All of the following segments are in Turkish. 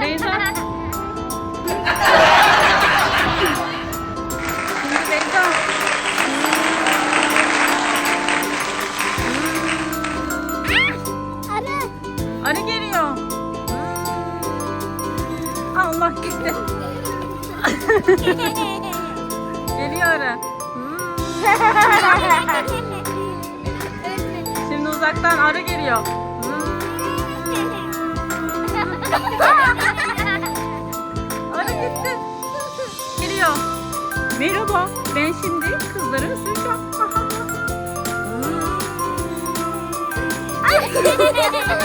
Beyza. Şimdi. Arı geliyor. Allah gitti. Geliyor arı. Şimdi uzaktan arı geliyor. Arı gitti. Geliyor. Merhaba. Ben şimdi kızları ısıracağım.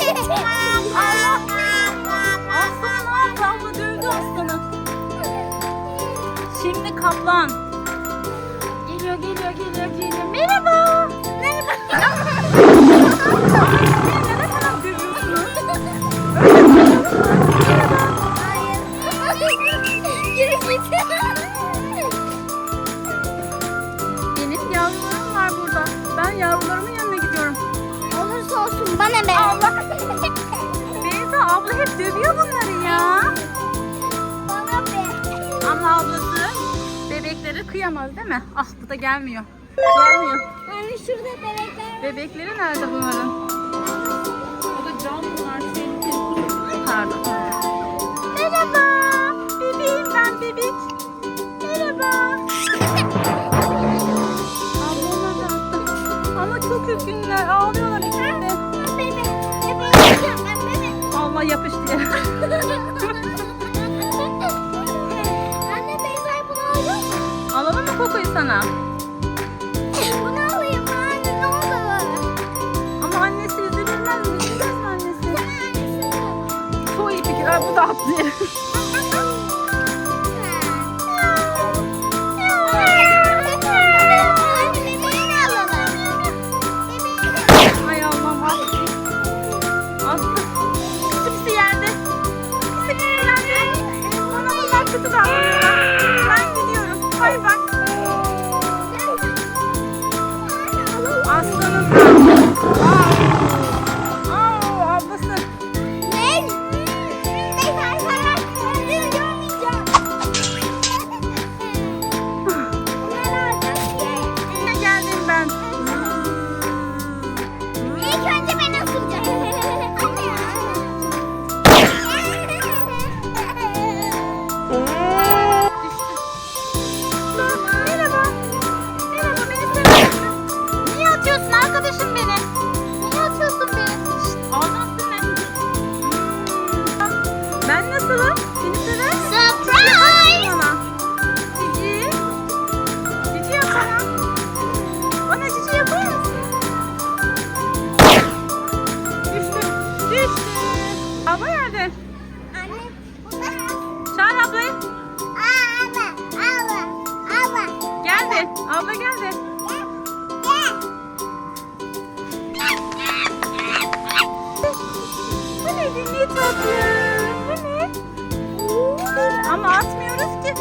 Aslanı ne yaptı? Aslanı. Şimdi kaplan. Geliyor geliyor geliyor geliyor. Dövüyor bunları ya. Bana be. Ama ablası bebekleri kıyamaz değil mi? Ah bu da gelmiyor. Gelmiyor. Anne şurada bebekler. Bebekleri nerede bunların? O da can bunlar. Pardon. Merhaba. Bebeğim ben bebek. Merhaba. Ablamlar da. Ama çok üzgünler. Ağlıyorlar. Bebek. Ben bebek. Allah yere. Anne Beyza'yı bunu alıyor mu? Alalım mı kokuyu sana? Bunu alayım mı anne ne olur? Ama annesi üzülmez mi? Üzülmez mi annesi? Sen annesini al. Çok iyi fikir. Ay bu da atlıyor. Nasılım? Seni? Surprise! Bana. Cici. Cici yap bana. Bana cici yapar mısın? Düştü. Düştü. Abla nerede? Anne. Çağır ablayı. Abla, abla, abla. Geldi. Abla geldi. Bu ne dinliyor tatlı? Ama atmıyoruz ki.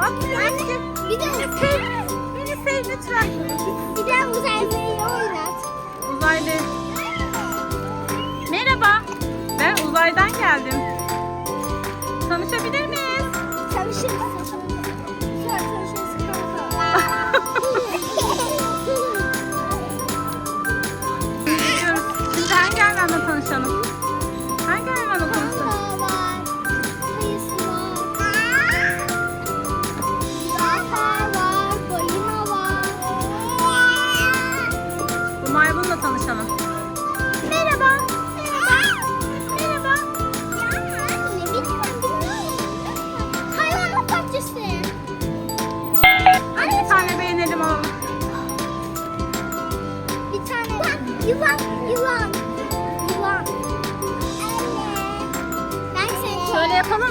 Atmıyoruz ki. Bir de Beni sev. Beni sev lütfen. bir de uzaylığı oynat. Uzaylı. Merhaba. Ben uzaydan geldim. Tanışabilir miyiz?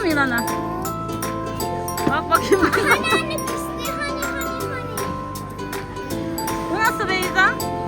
yılana? Bak bakayım. Hani anne pisliği hani hani hani. Bu nasıl bir Beyza?